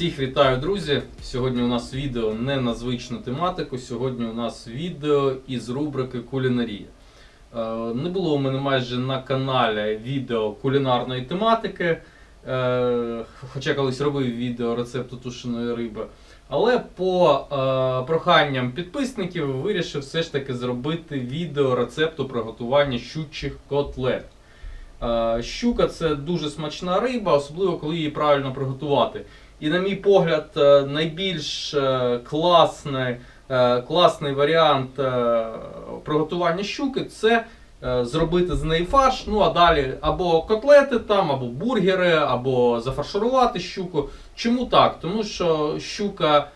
Всіх вітаю, друзі! Сьогодні у нас відео не на звичну тематику. Сьогодні у нас відео із рубрики Кулінарія. Е, Не було у мене майже на каналі відео кулінарної тематики. е, Хоча колись робив відео рецепту тушеної риби. Але по е, проханням підписників вирішив все ж таки зробити відео рецепту приготування щучих котлет. Щука це дуже смачна риба, особливо коли її правильно приготувати. І, на мій погляд, е, найбільш е, класний, е, класний варіант приготування щуки це зробити з неї фарш. Ну а далі або котлети там, або бургери, або зафарширувати щуку. Чому так? Тому що щука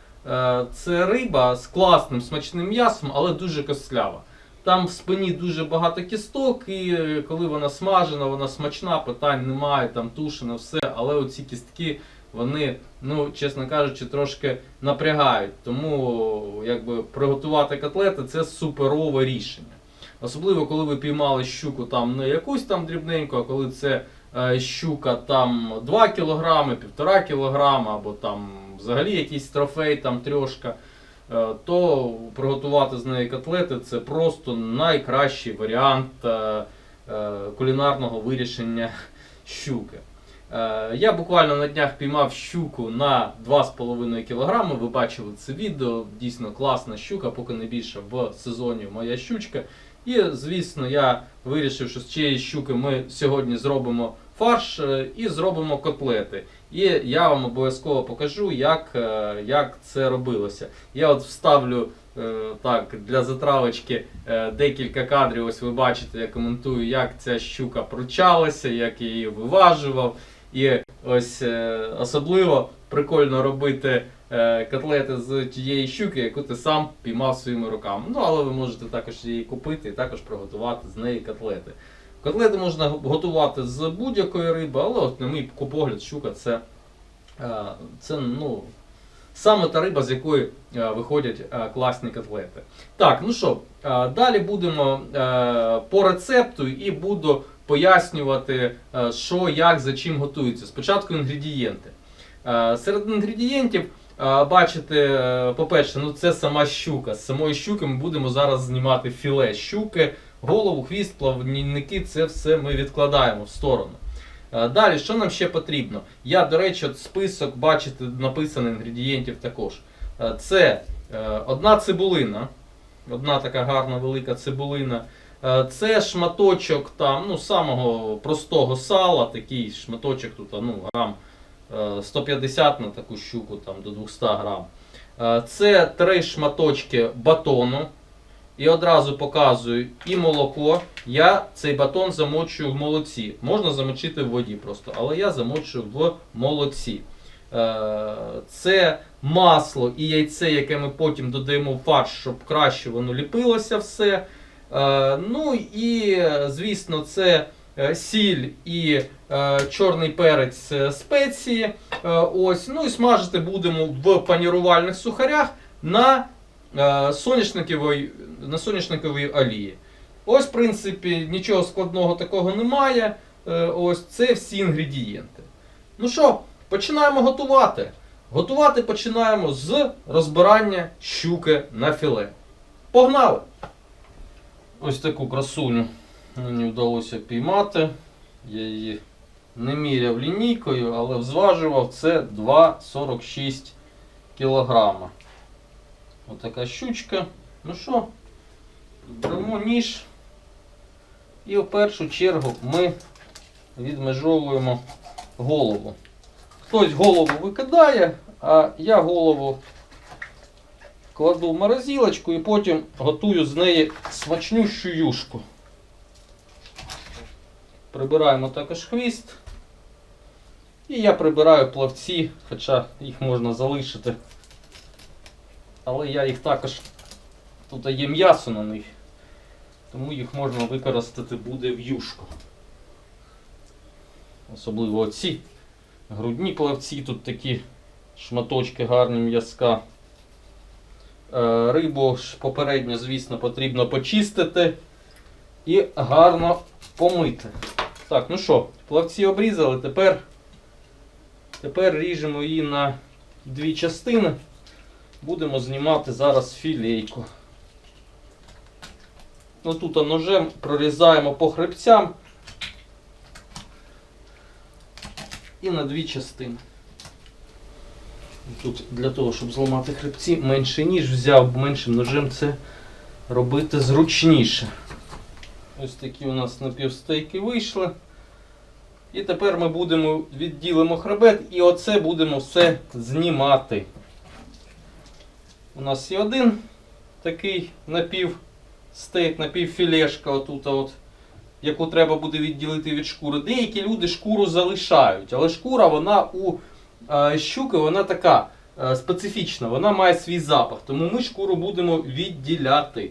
це риба з класним смачним м'ясом, але дуже костлява. Там в спині дуже багато кісток, і коли вона смажена, вона смачна, питань немає, там тушена, все, але оці кістки, вони, ну, чесно кажучи, трошки напрягають. Тому якби приготувати котлети це суперове рішення. Особливо, коли ви піймали щуку там не якусь там дрібненьку, а коли це е, щука там 2 кг, 1,5 кг, або там взагалі якийсь трофей, там трьошка. Е, то приготувати з неї котлети це просто найкращий варіант е, е, кулінарного вирішення щуки. Е, Я буквально на днях піймав щуку на 2,5 кг. Ви бачили це відео. Дійсно класна щука, поки не більше в сезоні моя щучка. І, звісно, я вирішив, що з цієї щуки ми сьогодні зробимо фарш е, і зробимо котлети. І я вам обов'язково покажу, як, е, як це робилося. Я от вставлю так для затравочки декілька кадрів. Ось ви бачите, я коментую, як ця щука пручалася, як я її виважував. І ось е, особливо прикольно робити е, котлети з тієї щуки, яку ти сам піймав своїми руками. Ну, але ви можете також її купити і також приготувати з неї котлети. Котлети можна готувати з будь-якої риби, але от, на мій погляд, щука це, е, це ну, саме та риба, з якої виходять класні котлети. Так, ну що, далі будемо по рецепту і буду пояснювати, е, що, як, за чим готується. Спочатку інгредієнти. Е, Серед інгредієнтів е, бачите, по-перше, ну це сама щука. З самої щуки ми будемо зараз знімати філе щуки, голову, хвіст, плавники, це все ми відкладаємо в сторону. Далі, що нам ще потрібно? Я, до речі, от список, бачите, написано інгредієнтів також. Це одна цибулина, одна така гарна велика цибулина. Е, Це шматочок там, ну, самого простого сала, такий шматочок тут, ну, грам е, 150 на таку щуку, там, до 200 грам. Е, Це три шматочки батону. І одразу показую і молоко. Я цей батон замочую в молоці. Можна замочити в воді просто, але я замочую в молоці. Е, Це масло і яйце, яке ми потім додаємо в фарш, щоб краще воно ліпилося все. Е, Ну і, звісно, це е, сіль і е, чорний перець спеції. Ось. Ну і смажити будемо в панірувальних сухарях на соняшниковій, на соняшниковій олії. Ось, в принципі, нічого складного такого немає. Ось це всі інгредієнти. Ну що, починаємо готувати. Готувати починаємо з розбирання щуки на філе. Погнали! Ось таку красуню мені вдалося піймати. Я її не міряв лінійкою, але взважував це 2,46 кілограма. Отака щучка. Ну що, беремо ніж. І в першу чергу ми відмежовуємо голову. Хтось голову викидає, а я голову кладу в морозилочку і потім готую з неї смачнющу юшку. Прибираємо також хвіст. І я прибираю плавці, хоча їх можна залишити. Але я їх також. Тут є м'ясо на них, тому їх можна використати буде в юшку. Особливо оці грудні плавці, тут такі шматочки гарні м'язка. Е, Рибу ж попередньо, звісно, потрібно почистити і гарно помити. Так, ну що, плавці обрізали, тепер, тепер ріжемо її на дві частини. Будемо знімати зараз філейку. Ну тут ножем прорізаємо по хребцям і на дві частини. Тут для того, щоб зламати хребці, менший ніж взяв, меншим ножем це робити зручніше. Ось такі у нас напівстейки вийшли. І тепер ми будемо відділимо хребет і оце будемо все знімати. У нас є один такий напівстейк, напівфілешка, отут, от, яку треба буде відділити від шкури. Деякі люди шкуру залишають, але шкура вона у щуки вона така е, специфічна, вона має свій запах, тому ми шкуру будемо відділяти.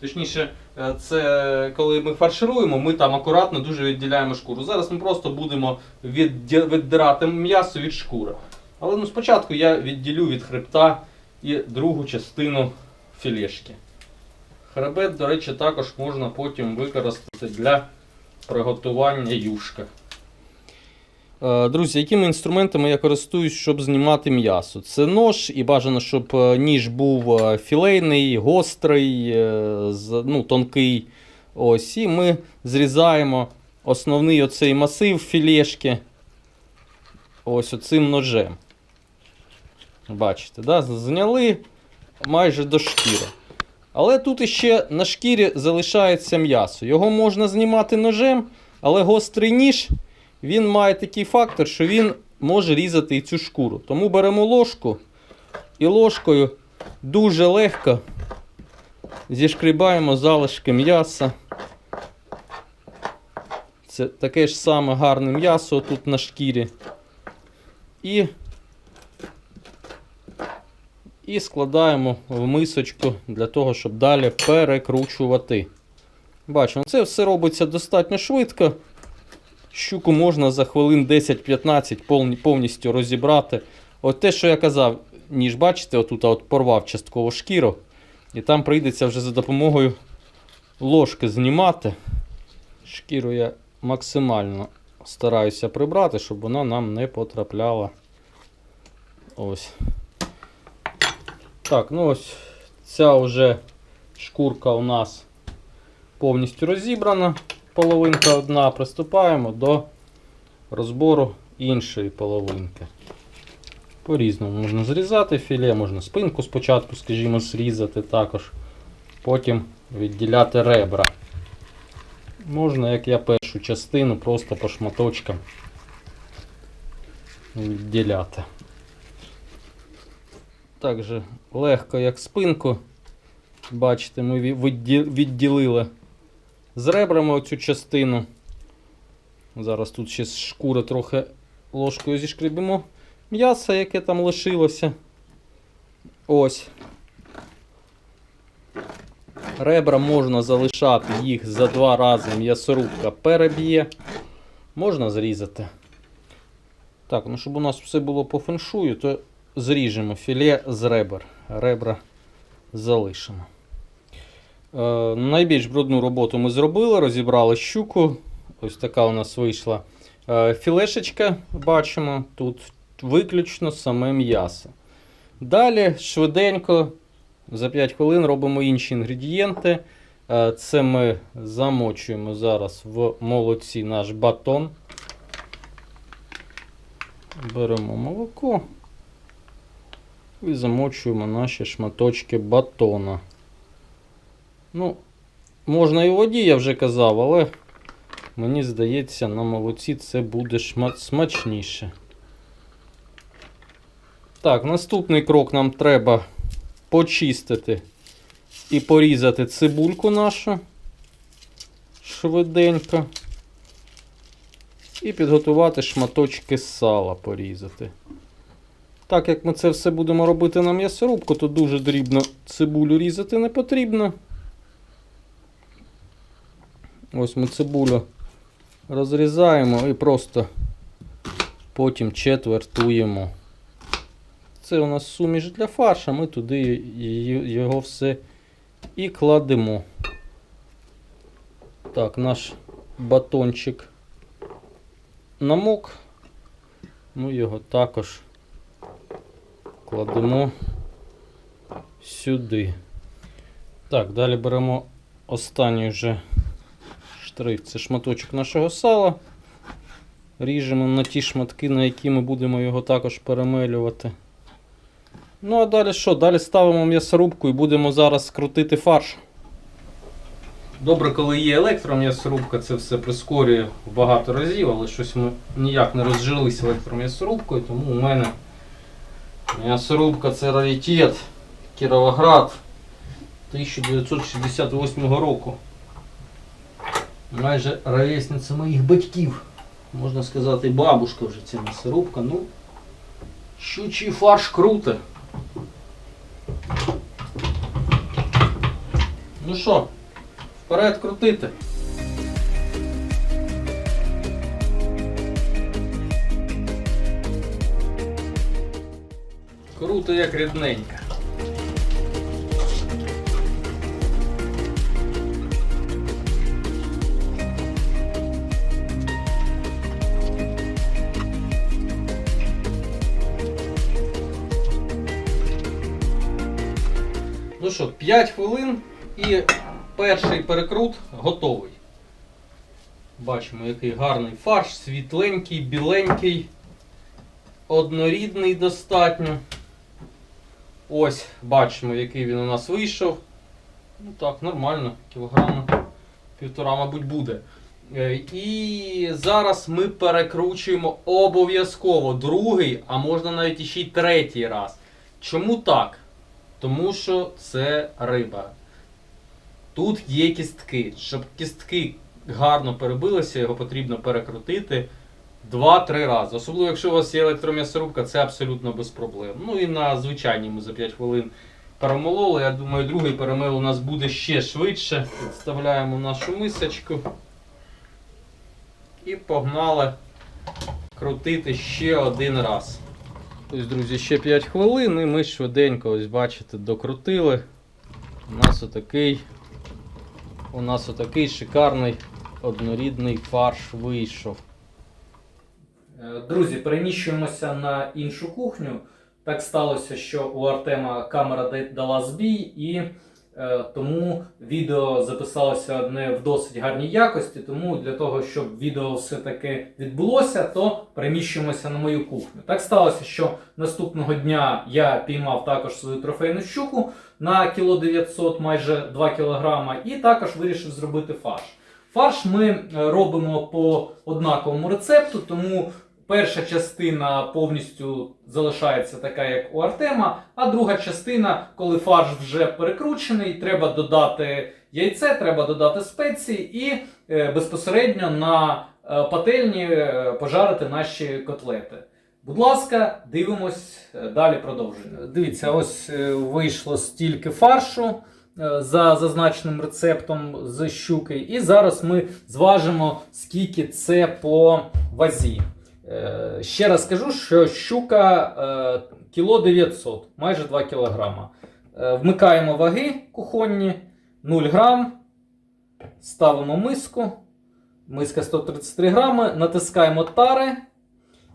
Точніше, е, це коли ми фаршируємо, ми там акуратно дуже відділяємо шкуру. Зараз ми просто будемо віддирати м'ясо від шкури. Але ну, спочатку я відділю від хребта і другу частину філешки. Хребет, до речі, також можна потім використати для приготування юшка. Е, Друзі, якими інструментами я користуюсь, щоб знімати м'ясо? Це нож, і бажано, щоб е, ніж був е, філейний, гострий, ну, тонкий. Ось, і ми зрізаємо основний оцей масив філешки ось оцим ножем. Бачите, да? зняли майже до шкіри. Але тут іще на шкірі залишається м'ясо. Його можна знімати ножем, але гострий ніж він має такий фактор, що він може різати і цю шкуру. Тому беремо ложку і ложкою дуже легко зішкрібаємо залишки м'яса. Це таке ж саме гарне м'ясо тут на шкірі. І, і складаємо в мисочку для того, щоб далі перекручувати. Бачимо, це все робиться достатньо швидко. Щуку можна за хвилин 10-15 повністю розібрати. От те, що я казав, ніж бачите, отут от порвав частково шкіру. І там прийдеться вже за допомогою ложки знімати. Шкіру я максимально стараюся прибрати, щоб вона нам не потрапляла. Ось. Так, ну ось ця вже шкурка у нас повністю розібрана половинка одна, приступаємо до розбору іншої половинки. По-різному можна зрізати філе, можна спинку спочатку, скажімо, зрізати також, потім відділяти ребра. Можна, як я першу частину, просто по шматочкам відділяти. Так же легко, як спинку. Бачите, ми відділили з ребрами оцю частину. Зараз тут ще з шкури трохи ложкою зішкрібимо м'ясо, яке там лишилося. Ось. Ребра можна залишати їх за два рази м'ясорубка переб'є. Можна зрізати. Так, ну щоб у нас все було по феншую, то зріжемо філе з ребер. Ребра залишимо. Е, найбільш брудну роботу ми зробили, розібрали щуку. Ось така у нас вийшла е, філешечка, бачимо, тут виключно саме м'ясо. Далі швиденько, за 5 хвилин робимо інші інгредієнти. Е, це ми замочуємо зараз в молоці наш батон. Беремо молоко і замочуємо наші шматочки батона. Ну, можна і в воді, я вже казав, але мені здається, на молоці це буде смачніше. Так, наступний крок нам треба почистити і порізати цибульку нашу швиденько. І підготувати шматочки сала порізати. Так як ми це все будемо робити на м'ясорубку, то дуже дрібно цибулю різати не потрібно. Ось ми цибулю розрізаємо і просто потім четвертуємо. Це у нас суміш для фарша, ми туди його все і кладемо. Так, наш батончик намок. Ми його також кладемо сюди. Так, далі беремо останній вже штрих. Це шматочок нашого сала. Ріжемо на ті шматки, на які ми будемо його також перемелювати. Ну, а далі що? Далі ставимо м'ясорубку і будемо зараз крутити фарш. Добре, коли є електром'ясорубка, це все прискорює в багато разів, але щось ми ніяк не розжилися електром'ясорубкою, тому у мене м'ясорубка це раритет Кіровоград 1968 року. Майже ровесниця моїх батьків. Можна сказати, бабушка вже ця м'ясорубка. Ну, щучий фарш круто. Ну що, вперед крутити. Круто як рідненько. Що, 5 хвилин і перший перекрут готовий. Бачимо, який гарний фарш, світленький, біленький, однорідний достатньо. Ось, бачимо, який він у нас вийшов. Ну так, нормально, кілограма півтора, мабуть, буде. Е, І зараз ми перекручуємо обов'язково другий, а можна навіть іще й третій раз. Чому так? Тому що це риба. Тут є кістки. Щоб кістки гарно перебилися, його потрібно перекрутити 2-3 рази. Особливо, якщо у вас є електром'ясорубка, це абсолютно без проблем. Ну і на звичайній ми за 5 хвилин перемололи. Я думаю, другий перемил у нас буде ще швидше. Підставляємо нашу мисочку. І погнали крутити ще один раз. Ось, друзі, ще 5 хвилин і ми швиденько, ось бачите, докрутили. У нас отакий, у нас отакий шикарний однорідний фарш вийшов. Е, Друзі, переміщуємося на іншу кухню. Так сталося, що у Артема камера дала збій, і тому відео записалося не в досить гарній якості. Тому для того, щоб відео все-таки відбулося, то переміщуємося на мою кухню. Так сталося, що наступного дня я піймав також свою трофейну щуку на кіло 900, майже 2 кілограма, і також вирішив зробити фарш. Фарш ми е, робимо по однаковому рецепту, тому перша частина повністю залишається така, як у Артема, а друга частина, коли фарш вже перекручений, треба додати яйце, треба додати спеції і е, безпосередньо на е, пательні е, пожарити наші котлети. Будь ласка, дивимось далі продовження. Дивіться, ось вийшло стільки фаршу за зазначеним рецептом з щуки. І зараз ми зважимо, скільки це по вазі. Е, Ще раз скажу, що щука е, кіло 900, майже 2 кілограма. Е, Вмикаємо ваги кухонні 0 грам. Ставимо миску. Миска 133 грами, натискаємо тари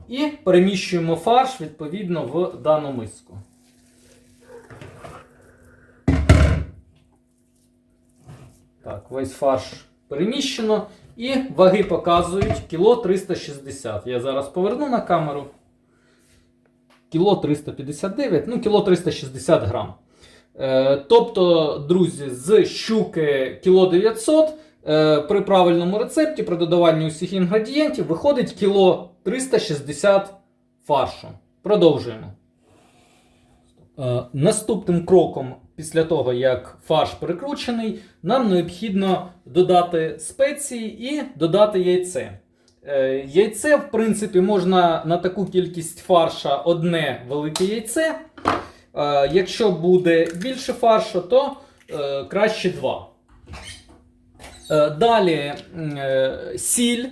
і переміщуємо фарш відповідно в дану миску. Так, весь фарш переміщено. І ваги показують кіло 360. Я зараз поверну на камеру. Кіло 359, ну кіло 360 грам. Е, тобто, друзі, з щуки кіло 900 е, при правильному рецепті, при додаванні усіх інгредієнтів, виходить кіло 360 фаршу. Продовжуємо. Е, наступним кроком, після того, як фарш перекручений, нам необхідно додати спеції і додати яйце. Е, Яйце, в принципі, можна на таку кількість фарша одне велике яйце. Е, Якщо буде більше фаршу, то е, краще два. Далі сіль,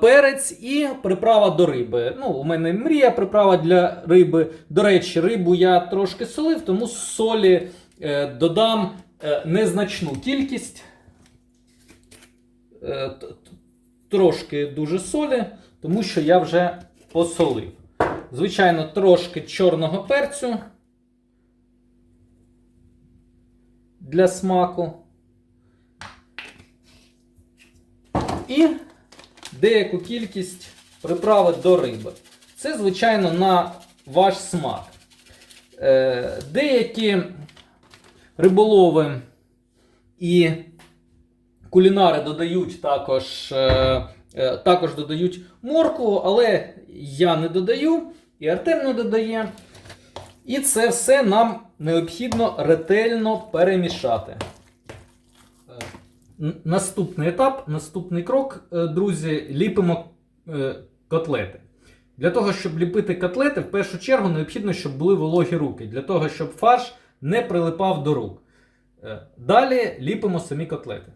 перець і приправа до риби. Ну, у мене мрія приправа для риби. До речі, рибу я трошки солив, тому солі додам е, незначну кількість. Е, Трошки дуже солі, тому що я вже посолив. звичайно, трошки чорного перцю для смаку. І деяку кількість приправи до риби. Це, звичайно, на ваш смак. Е, Деякі риболови і кулінари додають також, е, е, також додають моркву, але я не додаю, і Артем не додає. І це все нам необхідно ретельно перемішати. Е, Наступний етап, наступний крок, друзі, ліпимо котлети. Для того, щоб ліпити котлети, в першу чергу необхідно, щоб були вологі руки, для того, щоб фарш не прилипав до рук. Е, Далі ліпимо самі котлети.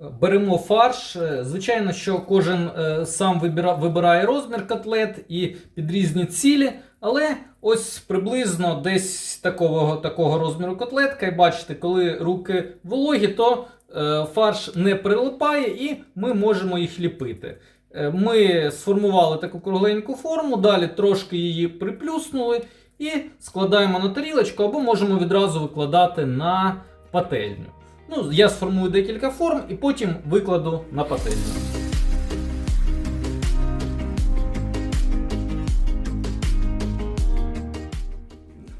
Е, Беремо фарш. Е, Звичайно, що кожен сам вибирає розмір котлет і під різні цілі, але ось приблизно десь такого, такого розміру котлетка. І бачите, коли руки вологі, то фарш не прилипає і ми можемо їх ліпити. Ми сформували таку кругленьку форму, далі трошки її приплюснули і складаємо на тарілочку або можемо відразу викладати на пательню. Ну, я сформую декілька форм і потім викладу на пательню.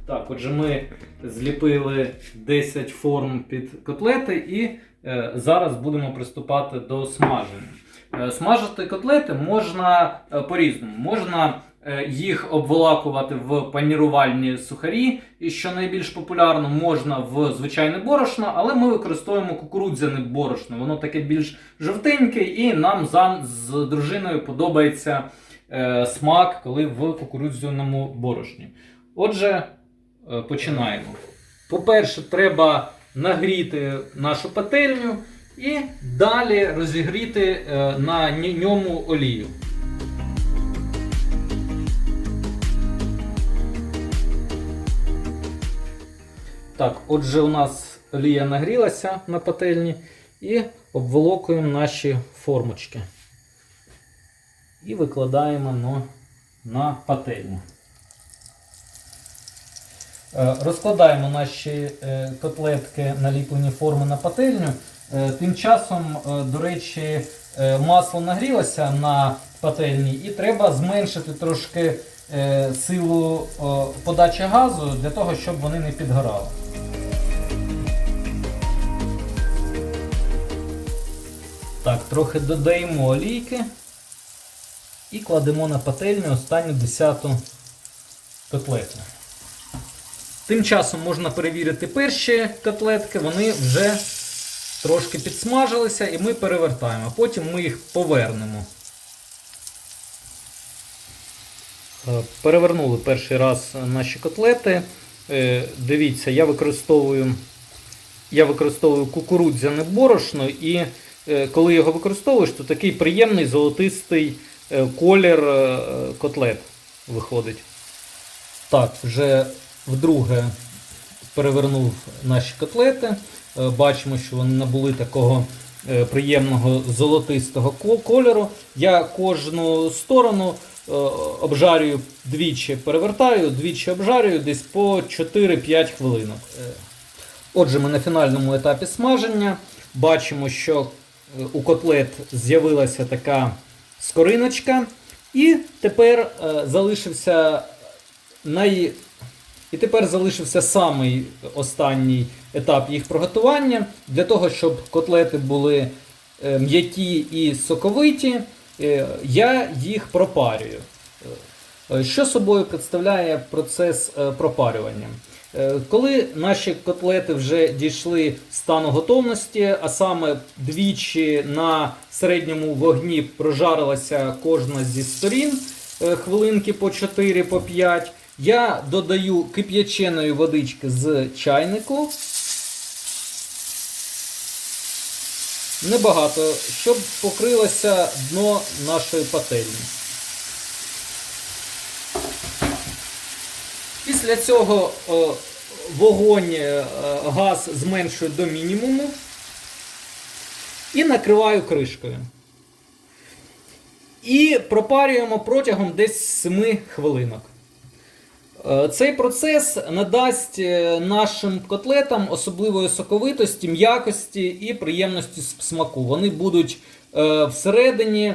Так, отже, ми зліпили 10 форм під котлети і е, зараз будемо приступати до смаження. Е, смажити котлети можна е, по-різному. Можна їх обволакувати в панірувальні сухарі, і що найбільш популярно, можна в звичайне борошно, але ми використовуємо кукурудзяне борошно. Воно таке більш жовтеньке, і нам з дружиною подобається е, смак, коли в кукурудзяному борошні. Отже, е, починаємо. По-перше, треба нагріти нашу пательню і далі розігріти е, на ньому олію. Так, отже, у нас олія нагрілася на пательні і обволокуємо наші формочки. І викладаємо на, на пательню. Е, Розкладаємо наші е, котлетки наліплені форми на пательню. Е, Тим часом, до речі, масло нагрілося на пательні і треба зменшити трошки силу подачі газу для того, щоб вони не підгорали. Так, трохи додаємо олійки і кладемо на пательню останню десяту котлету. Тим часом можна перевірити перші котлетки, вони вже трошки підсмажилися і ми перевертаємо. Потім ми їх повернемо. Е, Перевернули перший раз наші котлети. Е, Дивіться, я використовую, я використовую кукурудзяне борошно, і е, коли його використовуєш, то такий приємний золотистий е, колір е, котлет виходить. Так, вже вдруге перевернув наші котлети. Е, Бачимо, що вони набули такого е, приємного золотистого кольору. Я кожну сторону е, обжарюю двічі, перевертаю, двічі обжарюю десь по 4-5 хвилинок. Е, Отже, ми на фінальному етапі смаження бачимо, що е, у котлет з'явилася така скориночка, і тепер е, залишився най... І тепер залишився самий останній етап їх приготування. Для того, щоб котлети були е, м'які і соковиті, е, я їх пропарюю. Е, Що собою представляє процес е, пропарювання? Е, Коли наші котлети вже дійшли стану готовності, а саме двічі на середньому вогні прожарилася кожна зі сторін е, хвилинки по 4 по 5, я додаю кип'яченої водички з чайнику. Небагато, щоб покрилося дно нашої пательні. Після цього вогонь, е, газ зменшую до мінімуму і накриваю кришкою. І пропарюємо протягом десь 7 хвилинок. Е, Цей процес надасть е, нашим котлетам особливої соковитості, м'якості і приємності смаку. Вони будуть е, всередині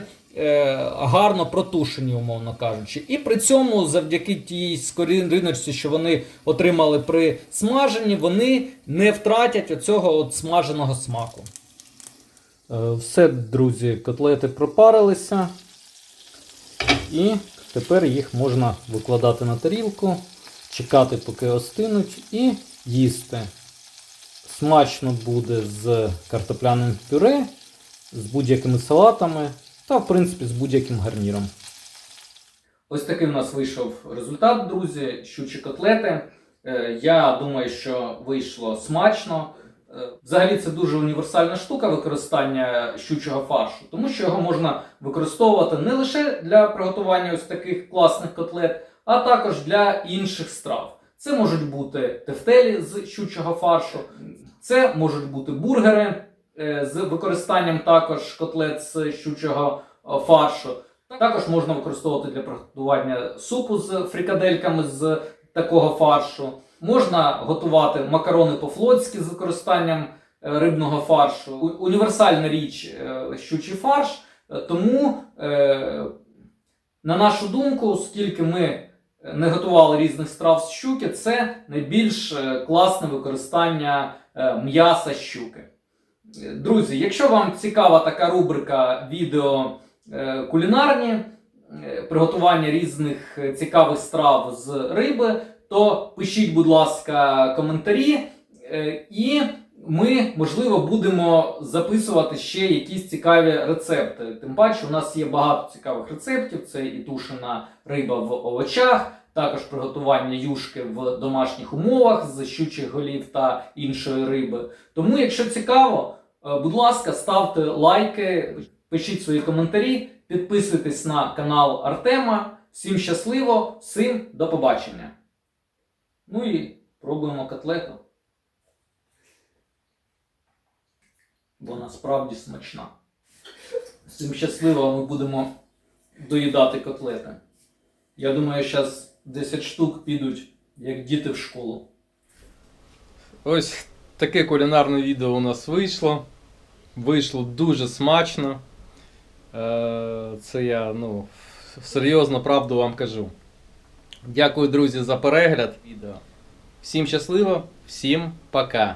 гарно протушені, умовно кажучи. І при цьому, завдяки тій скориночці, що вони отримали при смаженні, вони не втратять оцього от смаженого смаку. Все, друзі, котлети пропарилися. І тепер їх можна викладати на тарілку, чекати, поки остинуть, і їсти. Смачно буде з картопляним пюре, з будь-якими салатами та, в принципі, з будь-яким гарніром. Ось такий у нас вийшов результат, друзі. Щучі котлети. Е, Я думаю, що вийшло смачно. Е, Взагалі це дуже універсальна штука використання щучого фаршу, тому що його можна використовувати не лише для приготування ось таких класних котлет, а також для інших страв. Це можуть бути тефтелі з щучого фаршу, це можуть бути бургери е, з використанням також котлет з щучого е, фаршу. Також можна використовувати для приготування супу з фрикадельками з такого фаршу. Можна готувати макарони по-флотськи з використанням е, рибного фаршу. Універсальна річ е, щучий фарш. Е, Тому, на нашу думку, оскільки ми не готували різних страв з щуки, це найбільш класне використання м'яса щуки. Друзі, якщо вам цікава така рубрика відео кулінарні, приготування різних цікавих страв з риби, то пишіть, будь ласка, коментарі, е, і ми, можливо, будемо записувати ще якісь цікаві рецепти. Тим паче, у нас є багато цікавих рецептів: це і тушена риба в овочах, також приготування юшки в домашніх умовах з щучих голів та іншої риби. Тому, якщо цікаво, е, будь ласка, ставте лайки, пишіть свої коментарі, підписуйтесь на канал Артема. Всім щасливо, всім до побачення. Ну і пробуємо котлету. Вона справді смачна. Всім щасливо, ми будемо доїдати котлети. Я думаю, зараз 10 штук підуть, як діти в школу. Ось таке кулінарне відео у нас вийшло. Вийшло дуже смачно. Е, Це я ну, серйозно правду вам кажу. Дякую, друзі, за перегляд відео. Всім щасливо, всім пока.